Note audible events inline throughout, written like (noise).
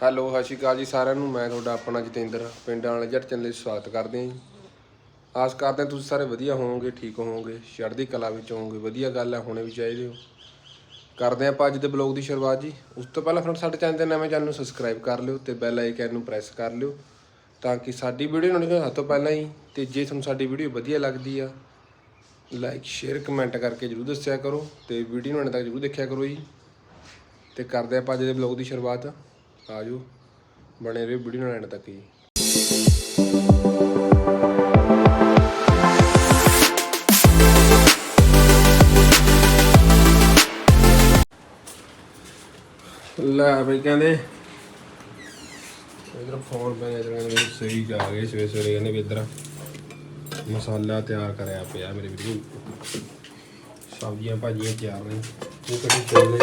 Hello, ਸਤਿ ਸ਼੍ਰੀ ਅਕਾਲ ਜੀ ਸਾਰਿਆਂ ਨੂੰ। ਮੈਂ ਤੁਹਾਡਾ ਆਪਣਾ ਜਤਿੰਦਰ, ਪਿੰਡ ਵਾਲੇ ਜੱਟ ਚੈਨਲ ਲਈ ਸਵਾਗਤ ਕਰਦੇ ਹਾਂ ਜੀ। ਆਸ ਕਰਦੇ ਹਾਂ ਤੁਸੀਂ ਸਾਰੇ ਵਧੀਆ ਹੋਵੋਗੇ, ਠੀਕ ਹੋਵੋਗੇ, ਚੜ੍ਹਦੀ ਕਲਾ ਵਿੱਚ ਹੋਵੋਗੇ, ਵਧੀਆ ਗੱਲ ਹੈ, ਹੋਣੇ ਵੀ ਚਾਹੀਦੇ ਹੋ। ਕਰਦੇ ਹਾਂ ਆਪਾਂ ਅੱਜ ਦੇ ਬਲੌਗ ਦੀ ਸ਼ੁਰੂਆਤ ਜੀ। ਉਸ ਤੋਂ ਪਹਿਲਾਂ ਫਰੈਂਡ ਸਾਡੇ ਚੈਨਲ ਦੇ ਨਵੇਂ ਚੈਨਲ ਨੂੰ ਸਬਸਕ੍ਰਾਈਬ ਕਰ ਲਿਓ ਤੇ ਬੈਲ ਆਈਕਨ ਨੂੰ ਪ੍ਰੈਸ ਕਰ ਲਿਓ ਤਾਂ ਕਿ ਸਾਡੀ ਵੀਡੀਓ ਨੋਟੀਫਿਕੇਸ਼ਨ ਤੋਂ ਪਹਿਲਾਂ ਹੀ ਤੇ ਜੇ ਤੁਹਾਨੂੰ ਸਾਡੀ ਵੀਡੀਓ ਵਧੀਆ ਲੱਗਦੀ ਆ ਲਾਈਕ ਸ਼ੇਅਰ ਕਮੈਂਟ ਕਰਕੇ ਜਰੂਰ ਦੱਸਿਆ ਕਰੋ ਤੇ ਵੀਡੀਓ ਨੂੰ ਅੰਤ ਤੱਕ ਜਰੂਰ ਦੇਖਿਆ ਕਰੋ ਜੀ। ਤੇ ਕਰਦੇ ਆਪਾਂ ਅੱਜ ਦੇ ਬਲੌਗ ਦੀ ਸ਼ੁਰੂਆਤ। ਆਜੋ। ਬਣੇ ਰਹੋ ਵੀਡੀਓ ਨਾਲ ਐਂਡ ਤੱਕ ਜੀ। ਲੈ ਬਈ ਕਹਿੰਦੇ, ਇਧਰ ਫੋਨ ਪੈ ਗਿਆ ਕਹਿੰਦੇ ਸਹੀ ਜਾ ਗਏ ਸਵੇਰੇ ਸਵੇਰੇ ਕਹਿੰਦੇ ਵੀ ਇਧਰ ਮਸਾਲਾ ਤਿਆਰ ਕਰਿਆ ਪਿਆ ਮੇਰੇ ਵੀਡੀਓ ਸਬਜ਼ੀਆਂ ਭਾਜੀਆਂ ਤਿਆਰ ਨੇ, ਉਹ ਕੜੀ ਚੱਲ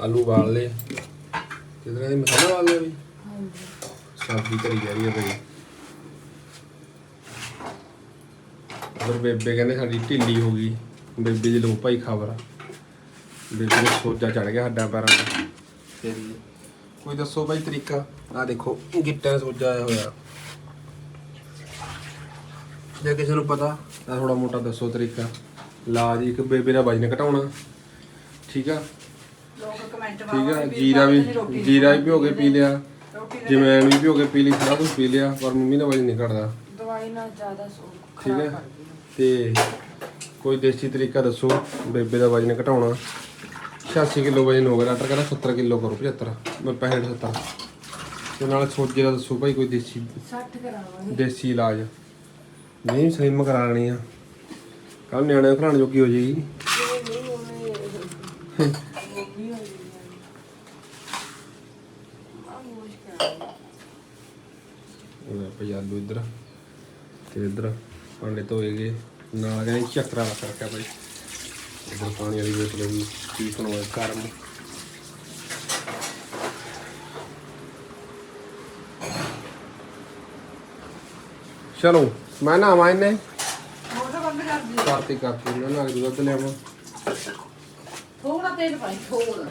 ਆਲੂ ਉਬਾਲ ਲਏ। ਕਿਧਰ ਕਹਿੰਦੇ ਮਸਾਲਾ ਉਬਾਲ ਲਿਆ ਬਈ ਸਬਜ਼ੀ ਧਰੀ ਜਾ ਰਹੀ ਹੈ ਬਈ। ਉਧਰ ਬੇਬੇ ਕਹਿੰਦੇ ਸਾਡੀ ਢਿੱਲੀ ਹੋ ਗਈ। ਬੇਬੇ ਦੀ ਲੋ ਭਾਈ ਖਬਰ। ਬੇਬੇ ਨੂੰ ਸੋਜਾ ਚੜ ਗਿਆ ਹੱਡਾਂ ਪੈਰਾਂ ਦਾ ਫਿਰ ਕੋਈ ਦੱਸੋ ਬਾਈ ਤਰੀਕਾ? ਆ ਦੇਖੋ, ਗਿੱਟਾਂ 'ਚ ਸੋਜਾ ਆਇਆ ਹੋਇਆ। ਜੇ ਕਿਸੇ ਨੂੰ ਪਤਾ, ਤਾਂ ਥੋੜਾ ਮੋਟਾ ਦੱਸੋ ਤਰੀਕਾ। ਲਾਜ ਇੱਕ ਬੇਬੇ ਦਾ ਵਜਨ ਘਟਾਉਣਾ। ਠੀਕ ਆ? ਠੀਕ ਆ ਜੀਰਾ ਵੀ ਜੀਰਾ ਵੀ ਭਿਓ ਕੇ ਪੀ ਲਿਆ ਜਮੈਣ ਵੀ ਭਿਓ ਕੇ ਪੀ ਲਈ ਸਾਰਾ ਕੁਝ ਪੀ ਲਿਆ ਪਰ ਮੰਮੀ ਦਾ ਵਜਨ ਨਹੀਂ ਘਟਦਾ। ਦਵਾਈ ਨਾਲ ਜ਼ਿਆਦਾ ਸੋ ਠੀਕ ਹੈ ਤੇ ਕੋਈ ਦੇਸੀ ਤਰੀਕਾ ਦੱਸੋ ਬੇਬੇ ਦਾ ਵਜਨ ਘਟਾਉਣਾ। 86 ਕਿਲੋ ਵਜਨ ਹੋ ਗਿਆ ਡਾਕਟਰ ਕਹਿੰਦਾ 70 ਕਿਲੋ ਕਰੋ 75 ਮੈਂ 65 70 ਤੇ ਨਾਲ ਸੋਜੇ ਦਾ ਦੱਸੋ ਭਾਈ ਕੋਈ ਦੇਸੀ 60 ਕਰਾਵਾਂਗੇ। ਦੇਸੀ ਇਲਾਜ। ਨਹੀਂ ਸਲਿਮ ਕਰਾ ਲੈਣੀ ਆ ਕੱਲ ਨਿਆਣੇ ਖਿਲਾਉਣ ਜੋਗੀ ਹੋ ਜਾਏਗੀ (laughs) ਨਹੀਂ ਉਹਨੇ ਉਹ ਵੀ ਹੋ ਗਈ ਆ ਮੁਸ਼ਕਲ ਭਾਈ ਆਲੂ ਇੱਧਰ। ਤੇ ਇੱਧਰ ਭਾਂਡੇ ਧੋਏਗੇ ਨਾਲ ਕਹਿੰਦੇ ਚੱਕਰਾ ਰੱਖ ਰੱਖਿਆ ਭਾਈ ਇੱਧਰ ਪਾਣੀ ਵਾਲੀ ਬੋਤਲ ਵੀ ਕੀ ਬਣਾਇਆ ਗਰਮ ਚਲੋ ਮੈਂ ਨਾ ਆਵਾਂ ਇਹਨੇ। ਮੋਟਰ ਬੰਦ ਕਰ ਦੀ ਕਰਤੀ ਕਰਤੀ ਮੈਂ ਨਾਲ ਦੁੱਧ ਲਿਆਵਾਂ। ਥੋੜਾ ਤੇਲ ਪਾਈ ਥੋੜਾ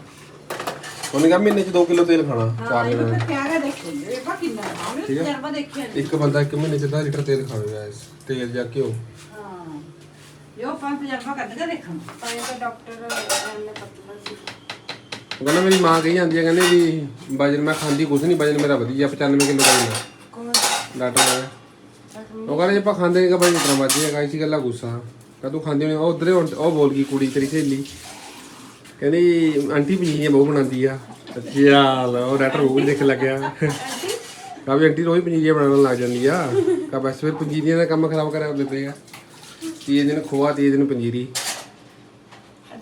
ਉਹਨੇ ਕਿਹਾ ਮਹੀਨੇ ਚ 2 ਕਿਲੋ ਤੇਲ ਖਾਣਾ ਹਾਂ ਚਾਰ ਇਹ ਜਣਾਂ ਤਾਂ ਪਿਆਰਾ ਦੇਖੋ ਇਹ ਪਾ ਕਿੰਨਾ ਆਵੇਂ ਠੀਕ ਹੈ। ਤਜਰਬਾ ਦੇਖਿਆ ਨੀ। ਇੱਕ ਬੰਦਾ ਇੱਕ ਮਹੀਨੇ ਚ 10 ਲੀਟਰ ਤੇਲ ਖਾਵੇ ਗਾਇਸ ਤੇਲ ਜਾਂ ਘਿਓ। ਹਾਂ ਯੋ ਪੰਜ ਤਜਰਬਾ ਕੱਢ ਕੇ ਦੇਖਣ ਤਾਂ ਇਹ ਤਾਂ ਡਾਕਟਰ ਐਨੇ ਪਤਲਾ ਸੀ। ਉਹ ਕਹਿੰਦਾ ਮੇਰੀ ਮਾਂ ਕਹੀ ਜਾਂਦੀ ਹੈ ਕਹਿੰਦੇ ਵੀ ਵਜਨ ਮੈਂ ਖਾਂਦੀ ਕੁਝ ਨਹੀਂ ਵਜਨ ਮੇਰਾ ਵਧੀਆ 95 ਕਿਲੋ ਵਜਨ ਹੈ ਕੌਣ? ਡਾਕਟਰ ਨੇ ਉਹ ਕਹਿੰਦੇ ਜੇ ਆਪਾਂ ਖਾਂਦੇ ਨਹੀਂ ਕਿ ਜਿਤਨਾ ਮਰਜ਼ੀ ਹੈਗਾ ਇਸੀ ਗੱਲਾਂ ਗੁੱਸਾ। ਕਹ ਤੂੰ ਖਾਂਦੀ ਨਹੀਂ ਉਹ ਉਧਰੇ ਉਹ ਬੋਲ ਗਈ ਕੁੜੀ ਤੇਰੀ ਸਹੇਲੀ। ਕਹਿੰਦੀ ਆਂਟੀ ਪਨੀਰੀਆਂ ਬਹੁਤ ਬਣਾਉਂਦੀ ਆ। ਚੱਲ ਉਹ ਡਾਕਟਰ ਉਹ ਵੀ ਦੇਖ ਲੱਗਿਆ। ਕਾ ਵੀ ਆਂਟੀ ਰੋਜ਼ ਪਨੀਰੀਆਂ ਬਣਾਉਣ ਲੱਗ ਜਾਂਦੀ ਆ। ਕਾ ਬਸ ਫਿਰ ਪਨੀਰੀਆਂ ਦਾ ਕੰਮ ਖਰਾਬ ਕਰਿਆ ਦਿੰਦੇ ਆ। ਤੀਏ ਦਿਨ ਖੋਆ ਤੀਏ ਦਿਨ ਪੰਜੀਰੀ।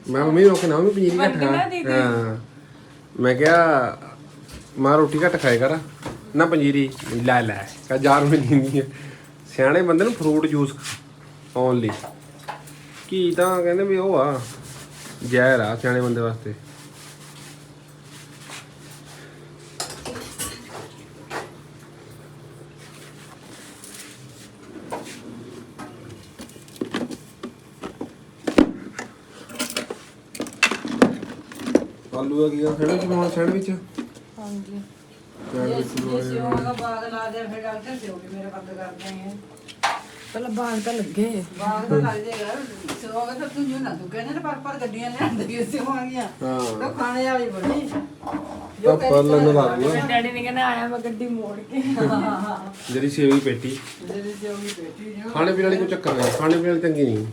ਮੈਂ ਮੰਮੀ ਨੂੰ ਕਹਿੰਦਾ ਮੰਮੀ ਪੰਜੀਰੀ ਘੱਟ ਖਾ। ਹਾਂ। ਮੈਂ ਕਿਹਾ ਮਾਂ ਰੋਟੀ ਘੱਟ ਖਾਏ ਕਰ। ਨਾ ਪੰਜੀਰੀ ਲੈ ਲੈ। ਕਾ ਜਾਰ ਮੈਂ ਨਹੀਂ ਸਿਆਣੇ ਬੰਦੇ ਨੂੰ ਫਰੂਟ ਜੂਸ ਓਨਲੀ ਕੀ ਤਾਂ ਕਹਿੰਦੇ ਵੀ ਉਹ ਆ। ਜ਼ਹਿਰ ਆ ਸਿਆਣੇ ਬੰਦੇ ਵਾਸਤੇ। ਆਲੂ ਆ ਗਿਆ ਸੈਂਡਵਿਚ ਬਣਾਉਣਾ ਸੈਂਡਵਿਚ ਹਾਂਜੀ। ਸੈਂਡਵਿਚ ਦਾ ਬਾਗ ਲਾ ਦੇ ਫਿਰ ਡਾਕਟਰ ਸਿਓ ਵੀ ਮੇਰੇ ਬੰਦ ਕਰ ਦੇਂਗੇ ਪਹਿਲਾਂ ਬਾਹਰ ਤਾਂ ਲੱਗੇ। ਬਾਗ ਤਾਂ ਲੱਗ ਜਾਏਗਾ। ਦਾ ਤਾਂ ਤੂੰ ਜੋ ਨਾ ਤੂੰ ਕਹਿੰਦੇ ਨੇ ਪਰ ਪਰ ਗੱਡੀਆਂ ਲੈਣ ਦੇ ਸਿਓ ਆ ਗਈਆਂ ਹਾਂ। ਤਾਂ ਖਾਣੇ ਵਾਲੀ ਬਣੀ। ਤਾਂ ਪਰ ਲੈਣ ਲੱਗ ਗਿਆ ਡੈਡੀ ਨੇ ਕਹਿੰਦਾ ਆਇਆ ਮੈਂ ਗੱਡੀ ਮੋੜ ਕੇ। ਜਿਹੜੀ ਸੇਵੀ ਪੇਟੀ। ਜਿਹੜੀ ਸਿਓ ਵੀ ਬੈਠੀ ਜੋ ਖਾਣੇ ਪੀਣ ਵਾਲੀ ਕੋਈ ਚੱਕਰ ਨਹੀਂ ਖਾਣੇ ਪੀਣ ਵਾਲੀ ਚੰਗੀ ਨਹੀਂ।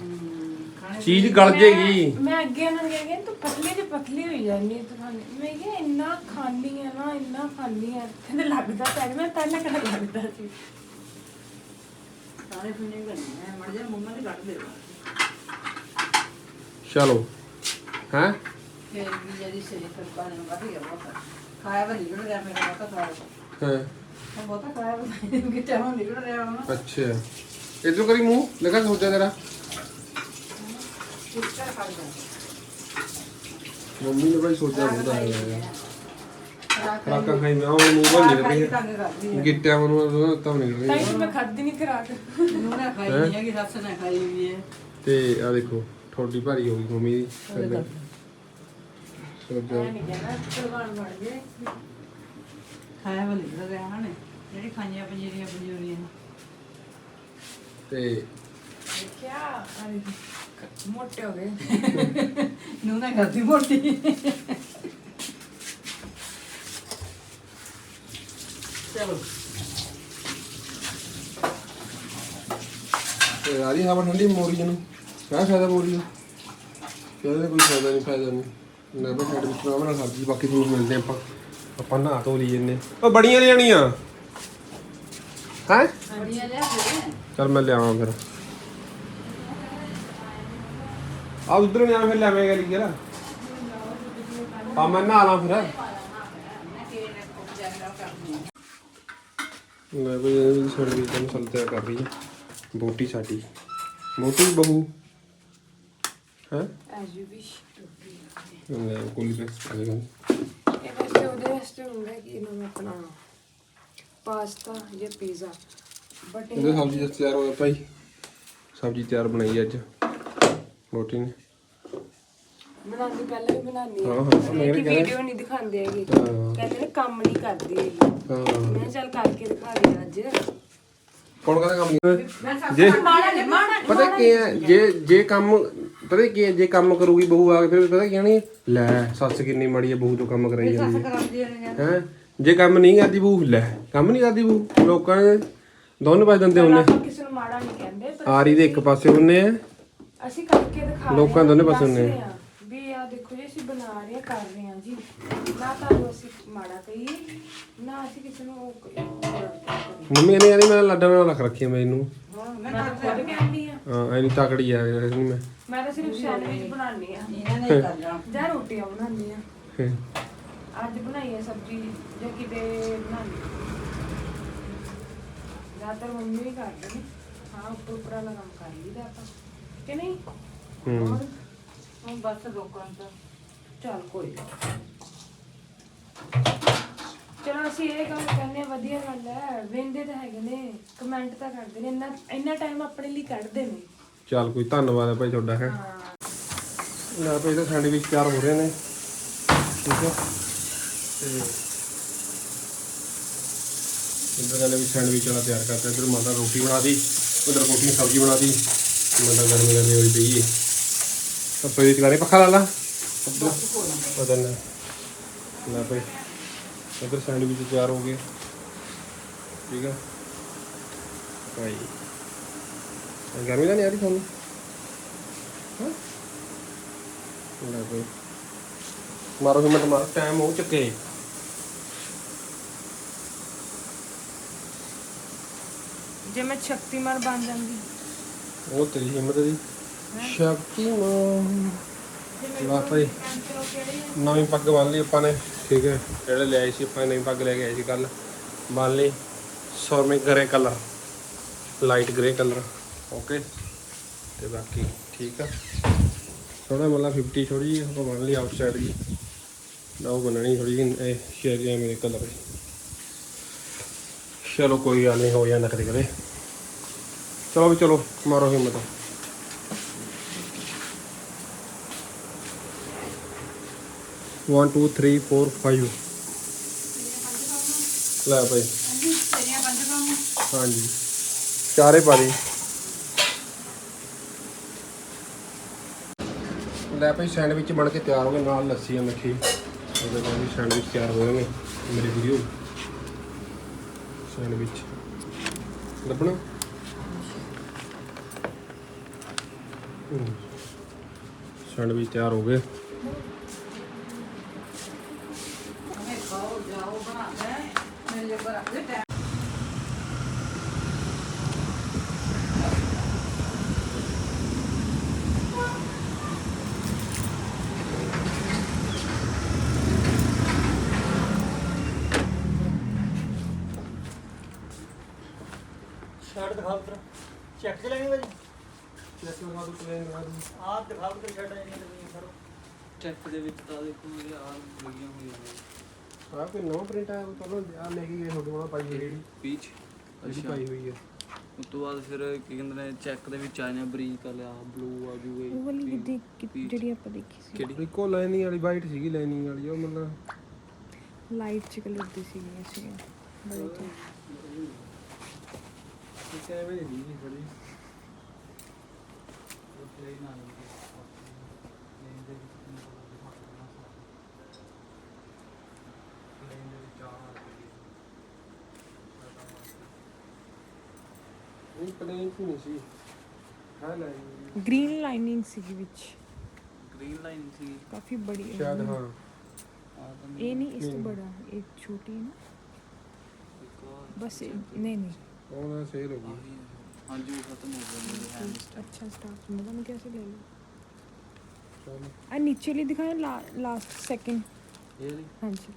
ਚੀਜ਼ ਗਲ ਜੇਗੀ ਮੈਂ ਅੱਗੇ ਉਹਨਾਂ ਨੂੰ ਕਿਹਾ ਤੂੰ ਪਤਲੀ ਤੇ ਪਤਲੀ ਹੋਈ ਜਾਂਦੀ ਤੂੰ ਖਾਣੀ ਮੈਂ ਕਿਹਾ ਇੰਨਾ ਖਾਂਦੀ ਆ ਨਾ ਇੰਨਾ ਖਾਂਦੀ ਆ। ਕਹਿੰਦੇ ਲੱਗਦਾ ਤਾਂ ਹੈ। ਮੈਂ ਪਹਿਲਾਂ ਕਿਹੜਾ ਲੱਗਦਾ ਸੀ। ਸਾਰੇ ਪੀਣੇ ਕਰਨੇ ਮੜ ਜਾ ਮੰਮਾ ਨੇ ਕੱਢ ਦੇ ਚਲੋ ਹੈ? ਫਿਰ ਵੀ ਜਿਹੜੀ ਸਹੀ ਕਰ ਪਾਣੇ ਨੂੰ ਵੱਧ ਗਿਆ ਬਹੁਤ। ਖਾਇਆ ਵਾ ਨਿਕਲ ਰਿਹਾ ਮੇਰਾ ਬਹੁਤ ਖਾਇਆ। ਹਾਂ? ਬਹੁਤ ਖਾਇਆ ਵਾ ਕਿ ਟਾਈਮ ਨਿਕਲ ਰਿਹਾ ਹੁਣ ਅੱਛਾ। ਇਧਰ ਕਰੀ ਮੂੰਹ ਲਗਾ ਸੋਚਿਆ ਤੇਰਾ। ਕੁੱਕਰ ਖਾ ਜਾ ਮੰਮੀ ਨੇ ਭਾਈ ਸੋਚਿਆ ਬਹੁਤ ਆਇਆ ਹੈ। ਖਰਾਕ ਖਰਾਕਾਂ ਖਾਈ ਮੈਂ ਉਹ ਮੂੰਹ ਨਹੀਂ ਤੰਗ ਕਰਦੀ ਹੈ ਗਿੱਟਿਆਂ ਨੂੰ ਤਾਂ ਨਿਕਲ ਤਾਂ ਰਹੀ ਹੀ ਮੈਂ ਖਾਦੀ ਨਹੀਂ ਖਰਾਕ। ਨੂੰ ਨਾ ਖਾਈ ਨਹੀਂ ਹੈਗੀ ਸੱਸ ਨੇ ਖਾਈ ਵੀ ਹੈ ਤੇ ਆ ਦੇਖੋ ਥੋੜੀ ਭਾਰੀ ਹੋ ਗਈ ਮੰਮੀ ਦੀ। ਨਹੀਂ ਖਾਇਆ ਵਾ ਨਿਕਲ ਰਿਹਾ ਹਨ ਜਿਹੜੀ ਖਾਈਆਂ ਪੰਜੀਰੀਆਂ ਪੰਜੂਰੀਆਂ। ਤੇ ਦੇਖਿਆ ਆ ਦੇਖੋ, ਮੋਟੇ ਹੋ ਗਏ। ਨੂੰ ਨਾ ਕਰਦੀ ਮੋਟੀ। ਤੇ ਆ ਰਹੀ ਹਵਾ ਠੰਡੀ ਮੋਰੀ ਨੂੰ। ਕਿਆ ਫਾਇਦਾ ਮੋਰੀ ਨੂੰ। ਕਹਿੰਦੇ ਕੋਈ ਫਾਇਦਾ ਨਹੀਂ ਫਾਇਦਾ ਨਹੀਂ। ਲੈ ਬਈ ਸਾਡੇ ਵਿੱਚ ਨਾਮ ਨਾਲ ਸਬਜ਼ੀ ਬਾਕੀ ਤੁਹਾਨੂੰ ਮਿਲਦੇ ਆਪਾਂ। ਆਪਾਂ ਨਹਾ ਧੋ ਲਈ ਜੰਨੇ ਉਹ ਬੜੀਆਂ ਲੈਣੀਆਂ ਹੈ? ਬੜੀਆਂ ਲਿਆ ਦੇ ਚਲ ਮੈਂ ਲਿਆਵਾਂ ਫਿਰ। ਆ ਉਧਰ ਨਹੀਂ ਆ ਫਿਰ ਲਿਆਵੇਂਗਾ ਲਈ ਯਾਰ। ਆ ਮੈਂ ਨਹਾ ਲਾਂ ਫਿਰ। ਲੈ ਬਈ ਇਹ ਸਾਡੀ ਕੰਮ ਤਿਆਰ ਕਰ ਰਹੀ ਹੈ। ਬੋਟੀ ਸਾਡੀ। ਬੋਟੀ ਬਹੂ। ਹੈ? ਐਸ ਯੂ ਵਿਸ਼ ਲੈ ਕੋਲੀ ਤੇ ਇਹ ਵੈਸੇ ਉਹਦੇ ਵਾਸਤੇ ਹੁੰਦਾ ਕਿ ਇਹਨੂੰ ਆਪਣਾ ਪਾਸਤਾ ਜਾਂ ਪੀਜ਼ਾ ਬਟ ਇਹਦੇ ਸਬਜ਼ੀ ਤਿਆਰ ਹੋਇਆ ਭਾਈ। ਸਬਜ਼ੀ ਤਿਆਰ ਬਣਾਈ ਅੱਜ। ਬੋਟੀ ਨੇ। ਬਣਾਉਂਦੀ ਪਹਿਲਾਂ ਵੀ ਬਣਾਉਂਦੀ ਹਾਂ, ਹਾਂ ਹਾਂ, ਮੈਂ ਮੈਂ ਵੀ ਕਹਿ ਰਿਹਾ। ਵੀਡੀਓ ਨਹੀਂ ਦਿਖਾਉਂਦੇ ਹੈਗੇ। ਹਾਂ। ਕਹਿੰਦੇ ਨੇ ਕੰਮ ਨਹੀਂ ਕਰਦੀ ਹੈਗੀ। ਹਾਂ। ਮੈਂ ਕਿਹਾ ਚੱਲ ਕਰਕੇ ਦਿਖਾ ਦੇ ਅੱਜ। ਕੌਣ ਕਹਿੰਦਾ ਕੰਮ ਨਹੀਂ ਜੇ ਮਾੜਾ ਨਹੀਂ ਮਾੜਾ ਪਤਾ ਕੀ ਹੈ ਜੇ ਜੇ ਕੰਮ ਪਤਾ ਕੀ ਹੈ ਜੇ ਕੰਮ ਕਰੂਗੀ ਬਹੂ ਆ ਕੇ ਫਿਰ ਪਤਾ ਕੀ ਕਹਿਣੀ ਲੈ ਸੱਸ ਕਿੰਨੀ ਮਾੜੀ ਹੈ ਬਹੂ ਤੋਂ ਕੰਮ ਕਰਾਈ ਜਾਂਦੀ। ਹੈ ਹੈ? ਜੇ ਕੰਮ ਨਹੀਂ ਕਰਦੀ ਬਹੂ ਲੈ ਕੰਮ ਨਹੀਂ ਕਰਦੀ ਬਹੂ। ਲੋਕਾਂ ਨੇ ਦੋਨੋਂ ਪਾਸੇ ਦੰਦੇ ਹੁੰਨੇ ਆਪਾਂ ਕਿਸੇ ਨੂੰ ਮਾੜਾ ਨਹੀਂ ਕਹਿੰਦੇ ਪਰ ਆਰੀ ਦੇ ਇੱਕ ਪਾਸੇ ਹੁੰਨੇ ਆ। ਅਸੀਂ ਕਰਕੇ ਦਿਖਾ ਲੋਕਾਂ ਦੋਨੇ ਪਾਸੇ ਦੱਸ ਹੁੰਦੇ ਰਹੇ ਹਾਂ। ਵੀ ਆ ਦੇਖੋ ਜੀ ਅਸੀਂ ਬਣਾ ਰਹੇ ਹਾਂ ਕਰ ਰਹੇ ਹਾਂ ਜੀ। ਨਾ ਤੁਹਾਨੂੰ ਅਸੀਂ ਮਾੜਾ ਕਹੀਏ ਨਾ ਅਸੀਂ ਕਿਸੇ ਨੂੰ ਉਹ ਕਹੀਏ। ਮੰਮੀ ਕਹਿੰਦੀ ਕਹਿੰਦੀ ਮੈਂ ਲਾਡਾ ਨਾਲ ਰੱਖ ਰੱਖੀ ਆ ਮੈਨੂੰ ਮੈਂ ਤਾਂ ਖੁਦ ਕਹਿੰਦੀ ਆ ਹਾਂ। ਐਨੀ ਤਕੜੀ ਆ ਨਹੀਂ ਮੈਂ। ਮੈਂ ਤਾਂ ਸਿਰਫ ਸੈਂਡਵਿਚ ਬਣਾਉਣੀ ਆ ਇਹਨਾਂ ਨੇ ਹੀ ਕਰ ਜਾਣਾ ਜਾਂ ਰੋਟੀਆਂ ਬਣਾਉਣੀ ਆ ਹੇ। ਅੱਜ ਬਣਾਈ ਹੈ ਸਬਜ਼ੀ ਜਾਂ ਕਿਤੇ ਬਣਾਉਣੀ ਜ਼ਿਆਦਾਤਰ ਮੰਮੀ ਵੀ ਕਰਦੇ ਨੇ। ਹਾਂ ਉੱਪਰ ਉੱਪਰ ਵਾਲਾ ਕੰਮ ਕਰ ਲਈਦਾ ਆਪਾਂ। ਕਿ ਨਹੀਂ? ਹੂੰ। ਹੋਰ? ਹੁਣ ਬਸ ਲੋਕਾਂ ਦਾ। ਚੱਲ ਕੋਈ ਨਾ। ਚਲੋ ਅਸੀਂ ਇਹ ਗੱਲ ਹਾਂ ਵਧੀਆ ਗੱਲ ਹੈ ਵੇਂਦੇ ਤਾਂ ਹੈਗੇ ਨੇ ਕਮੈਂਟ ਤਾਂ ਕਰਦੇ ਨੇ। ਇੰਨਾ ਇੰਨਾ ਟਾਈਮ ਆਪਣੇ ਲਈ ਕੱਢਦੇ ਨੇ। ਚੱਲ ਕੋਈ ਧੰਨਵਾਦ ਹੈ ਭਾਈ ਤੁਹਾਡਾ ਹੈ। ਹਾਂ। ਲੈ ਭਾਈ ਤਾਂ ਸੈਂਡਵਿਚ ਤਿਆਰ ਹੋ ਰਹੇ ਨੇ। ਠੀਕ ਹੈ ਤੇ ਇੰਦਰ ਵਾਲੇ ਵੀ ਸੈਂਡਵਿਚ ਵਾਲਾ ਤਿਆਰ ਕਰਤਾ। ਇਧਰ ਮਾਤਾ ਰੋਟੀ ਬਣਾ ਦੀ ਉਧਰ ਦੀ ਸਬਜ਼ੀ ਬਣਾ ਦੀ ਮਾਤਾ ਗਰਮੀ ਗਰਮੀ ਹੋਈ ਪਈ ਹੈ ਤਾਂ ਪਈ ਚਲਾਰੇ ਪੱਖਾ ਲਾ ਲਾ ਪਤਾ ਨਾ ਲੈ ਭਾਈ ਇਧਰ ਸੈਂਡਵਿਚ ਤਿਆਰ ਹੋ ਗਏ ਠੀਕ ਹੈ ਭਾਈ ਗਰਮੀ ਤਾਂ ਨਹੀਂ ਆ ਰਹੀ ਤੁਹਾਨੂੰ ਹਾਂ ਲੈ ਭਾਈ ਮਾਰੋ ਹਿੰਮਤ ਮਾਰ ਟਾਈਮ ਹੋ ਚੁੱਕੇ ਜੇ ਮੈਂ ਸ਼ਕਤੀਮਾਨ ਬਣ ਜਾਂਦੀ ਉਹ ਤੇਰੀ ਹਿੰਮਤ ਦੀ ਸ਼ਕਤੀਮਾਨ ਲਾ ਭਾਈ, ਨਵੀਂ ਪੱਗ ਬੰਨ ਲਈ ਆਪਾਂ ਨੇ, ਠੀਕ ਹੈ। ਜਿਹੜੇ ਲੈ ਆਏ ਸੀ ਆਪਾਂ ਨੇ ਨਵੀਂ ਪੱਗ ਲੈ ਕੇ ਆਏ ਸੀ ਕੱਲ ਬੰਨ ਲਈ ਸੌਰਮੇ grey colour, light grey colour, okay. ਤੇ ਬਾਕੀ ਠੀਕ ਆ। ਥੋੜਾ ਮਤਲਬ 50 ਥੋੜੀ ਜਿਹੀ ਆਪਾਂ ਬੰਨ ਲਈ ਆਊਟਸਾਈਡ ਦੀ। ਨਾ ਉਹ ਬਣਨੀ ਥੋੜੀ ਜਿਹੀ, ਇਹ ਸ਼ੇਰ ਮੇਰੇ ਕਲਰ ਚਲੋ, ਕੋਈ ਗੱਲ ਨਹੀਂ, ਹੋ ਜਾਂਦਾ ਕਦੇ ਕਦੇ। ਚਲੋ ਵੀ ਚਲੋ, ਮਾਰੋ ਹਿੰਮਤ। One, two, three, four, five. ਲੈ ਭਾਈ। ਤੇਰੀਆਂ ਪੰਜ ਕੰਮ ਹਾਂਜੀ। ਚਾਰੇ ਪਾ ਦੇ। ਲੈ ਭਾਈ ਸੈਂਡਵਿਚ ਬਣ ਕੇ ਤਿਆਰ ਹੋ ਗਏ ਨਾਲ ਲੱਸੀ ਮੱਖੀ ਉਹਦੇ ਨਾਲ ਵੀ ਸੈਂਡਵਿਚ ਤਿਆਰ ਹੋ ਗਏ ਮੇਰੀ ਵੀਡੀਓ ਸੈਂਡਵਿਚ। ਲੱਭਣਾ? ਸੈਂਡਵਿਚ ਤਿਆਰ ਹੋ ਗਏ। ਖਾਓ ਜਾਓ ਬਣਾ ਲੈ ਮੇਰੇ ਲਈ ਬਣਾ ਦੇ ਟਾਈਮ ਸ਼ਰਟ ਦਿਖਾ ਉਤਰ ਚੈੱਕ ਚ ਲੈਣੀ ਭਾਜੀ ਆਹ ਦਿਖਾ ਉਤਰ ਸ਼ਰਟ ਲੈਣੀ ਹੈ ਕਰੋ ਚੈੱਕ ਦੇ ਵਿੱਚ ਤਾਂ ਦੇਖੋ ਮੇਰੇ ਆ ਲੱਗੀਆਂ ਹੋਈਆਂ ਨੇ ਆ ਕੋਈ ਨਵਾਂ ਪ੍ਰਿੰਟ ਆਇਆ ਪਹਿਲਾਂ ਆ ਲੈ ਕੇ ਗਏ ਤੁਹਾਡੇ ਕੋਲ ਪਾਈ ਹੋਈ ਜਿਹੜੀ ਪੀਚ ਅੱਛੀ। ਪਾਈ ਹੋਈ ਹੈ। ਉਸ ਤੋਂ ਬਾਅਦ ਫਿਰ ਕੀ ਕਹਿੰਦੇ ਨੇ ਚੈੱਕ ਦੇ ਵਿੱਚ ਆਇਆ ਬਰੀਕ ਵਾਲਾ ਬਲੂ ਆ ਜੂਗਾ ਉਹ ਵਾਲੀ ਜਿਹੜੀ ਆਪਾਂ ਦੇਖੀ ਸੀ। ਕਿਹੜੀ? ਇੱਕੋ ਲਾਈਨਿੰਗ ਵਾਲੀ ਵਾਈਟ ਸੀਗੀ ਲਾਈਨਿੰਗ ਵਾਲੀ ਉਹ ਮਤਲਬ ਲਾਈਟ ਚ ਕਲਰ ਦੀ ਸੀਗੀਆਂ ਸੀ ਬੜੇ ਤੋਂ ਠੀਕ ਹੈ ਵੀ ਨਹੀਂ ਬੜੀ ਇਹ ਪਲੇਨ ਚ ਨਹੀਂ ਸੀ ਹਾਂ ਲੈ ਗ੍ਰੀਨ ਲਾਈਨਿੰਗ ਸੀਗੀ ਵਿੱਚ ਗ੍ਰੀਨ ਲਾਈਨ ਸੀ ਕਾਫੀ ਬੜੀ ਹੈ। ਸ਼ਾਇਦ ਹਾਂ ਆ ਤਾਂ ਇਹ ਨਹੀਂ ਇਸ ਤੋਂ ਬੜਾ ਇਹ ਛੋਟੀ ਹੈ ਨਾ ਇੱਕ ਹੋਰ ਬਸ ਇਹ- ਨਹੀਂ ਨਹੀਂ ਉਹਦਾ ਸੇਲ ਹੋ ਗਈ ਆਹੀ ਹੈ। ਹਾਂਜੀ ਉਹ ਖਤਮ ਹੋ ਗਿਆ ਮੇਰੇ ਹੈਂਡ अच्छा स्टार्ट मजा में कैसे ले लो ਚਲੋ आ नीचे ली दिखाए ला, लास्ट सेकंड ਇਹ ਲਈ हाँ जी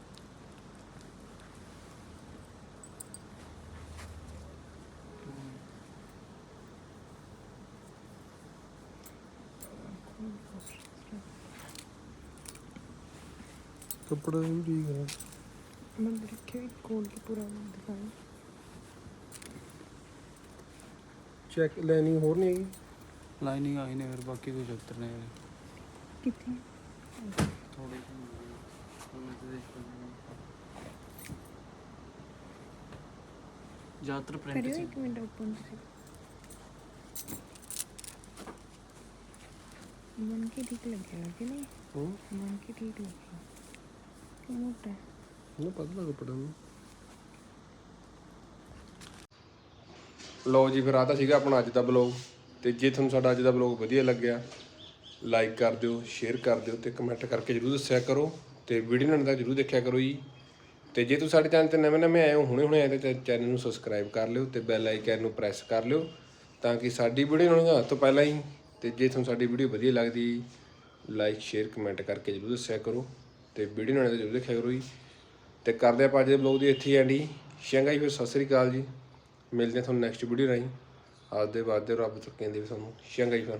कपड़ा भी ठीक है। मंदिर के खोल के पूरा दिखाएँ। चेक लाइनिंग हो नहीं है लाइनिंग आई नहीं और बाकी कुछ चक्कर नहीं है। कितनी? थोड़ी ज़्यादातर प्रिंट करियो एक मिनट ओपन से। मन की ठीक नहीं? हम्म? मन की ठीक लगे मोठा ਲਓ ਜੀ, ਫਿਰ ਆ ਤਾਂ ਸੀਗਾ ਆਪਣਾ ਅੱਜ ਦਾ ਬਲੌਗ ਤੇ ਜੇ ਤੁਹਾਨੂੰ ਸਾਡਾ ਅੱਜ ਦਾ ਬਲੌਗ ਵਧੀਆ ਲੱਗਿਆ ਲਾਈਕ ਕਰ ਦਿਓ ਸ਼ੇਅਰ ਕਰ ਦਿਓ ਤੇ ਕਮੈਂਟ ਕਰਕੇ ਜਰੂਰ ਦੱਸਿਆ ਕਰੋ। ਤੇ ਵੀਡੀਓ ਨੂੰ ਅੰਤ ਤੱਕ ਜਰੂਰ ਦੇਖਿਆ ਕਰੋ ਜੀ। ਤੇ ਜੇ ਤੁਸੀਂ ਸਾਡੇ ਚੈਨਲ ਤੇ ਨਵੇਂ ਨਵੇਂ ਆਏ ਹੋ, ਹੁਣੇ ਹੁਣੇ ਆਏ ਤਾਂ ਚੈਨਲ ਨੂੰ ਸਬਸਕ੍ਰਾਈਬ ਕਰ ਲਿਓ ਤੇ ਬੈਲ ਆਈਕਨ ਨੂੰ ਪ੍ਰੈਸ ਕਰ ਲਿਓ ਤਾਂ ਕਿ ਸਾਡੀ ਵੀਡੀਓ ਨੂੰ ਆਉਣ ਤੋਂ ਪਹਿਲਾਂ ਹੀ, ਤੇ ਜੇ ਤੁਹਾਨੂੰ ਸਾਡੀ ਵੀਡੀਓ ਵਧੀਆ ਲੱਗਦੀ ਲਾਈਕ ਸ਼ੇਅਰ ਕਮੈਂਟ ਕਰਕੇ ਜਰੂਰ ਦੱਸਿਆ ਕਰੋ। ਤੇ ਵੀਡੀਓ ਨੂੰ ਜਰੂਰ ਦੇਖਿਆ ਕਰੋ ਜੀ। ਤੇ ਕਰਦੇ ਆਪਾਂ ਅੱਜ ਦੇ ਬਲੌਗ ਦੀ ਇੱਥੇ ਐਂਡ ਹੀ ਸ਼ੰਗਾਈ ਫਿਰ ਸਤਿ ਸ੍ਰੀ ਅਕਾਲ ਜੀ। ਮਿਲਦੇ ਹਾਂ ਤੁਹਾਨੂੰ ਨੈਕਸਟ ਵੀਡੀਓ ਰਾਹੀਂ। ਆਪ ਦੇ ਬਾਅਦ ਦੇ ਰੱਬ ਤੱਕ ਕਹਿੰਦੇ ਵੀ ਤੁਹਾਨੂੰ ਜੀ ਫਿਰ।